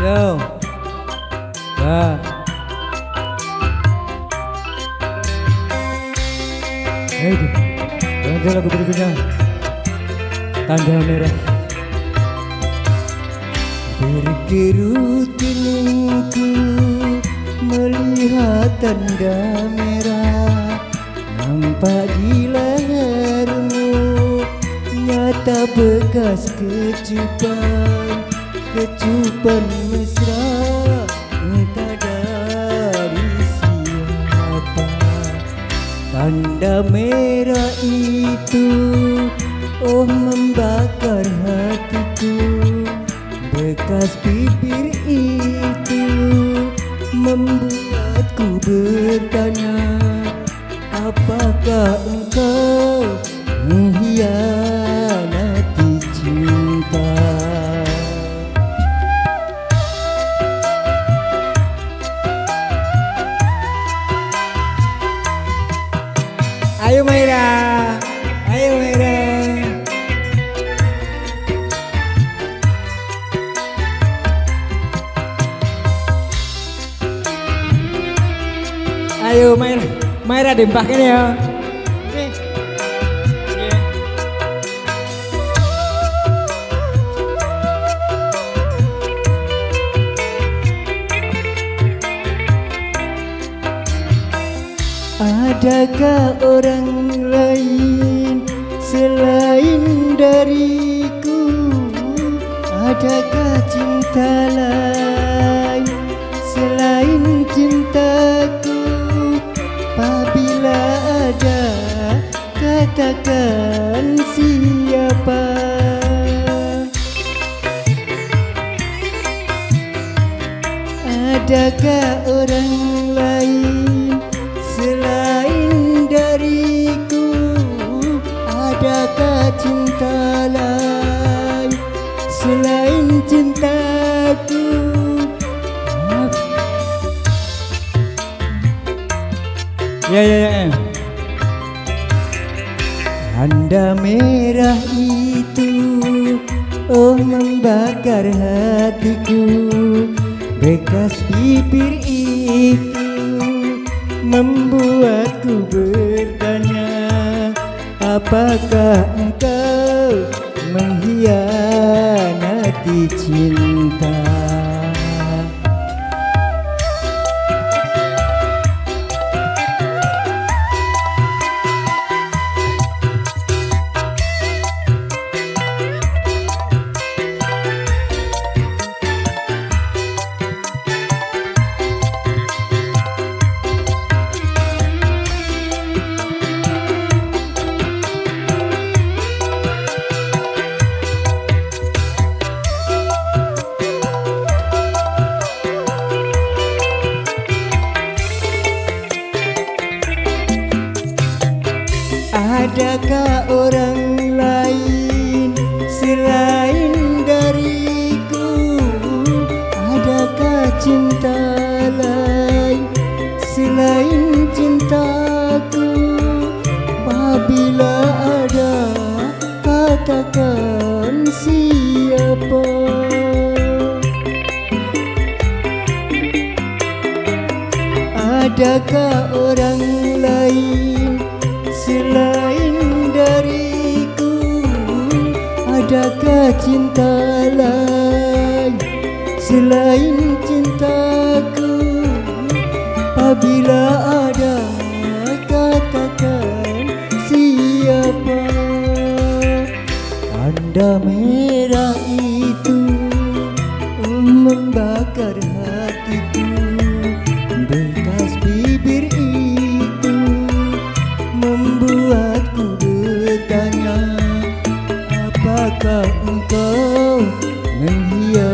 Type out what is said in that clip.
Yo. Nah. Hei, ganti lagu berikutnya. Tanda merah. Bergerutinku melihat tanda merah Nampak di lehermu Nyata bekas kecupan Kecupan mesra Entah dari siapa? Tanda merah itu Oh membakar hatiku. Bekas bibir itu Membuatku bertanya Apakah engkau mengkhianati cinta Ayo Maira, ayo Maira. Ayo Maira, Maira dimpakin ya. Adakah orang lain selain dariku? Adakah cinta lain selain cintaku? Apabila ada, katakan siapa? Adakah orang lain Ya ya ya. Tanda merah itu Oh membakar hatiku Bekas bibir itu Membuatku bertanya Apakah engkau mengkhianati cinta Adakah orang lain selain dariku? Adakah cinta lain selain cintaku? Apabila ada, katakan siapa? Adakah orang lain selain Adakah cinta lain selain cintaku? Apabila ada, katakan siapa? Tanda merah itu engkau menghias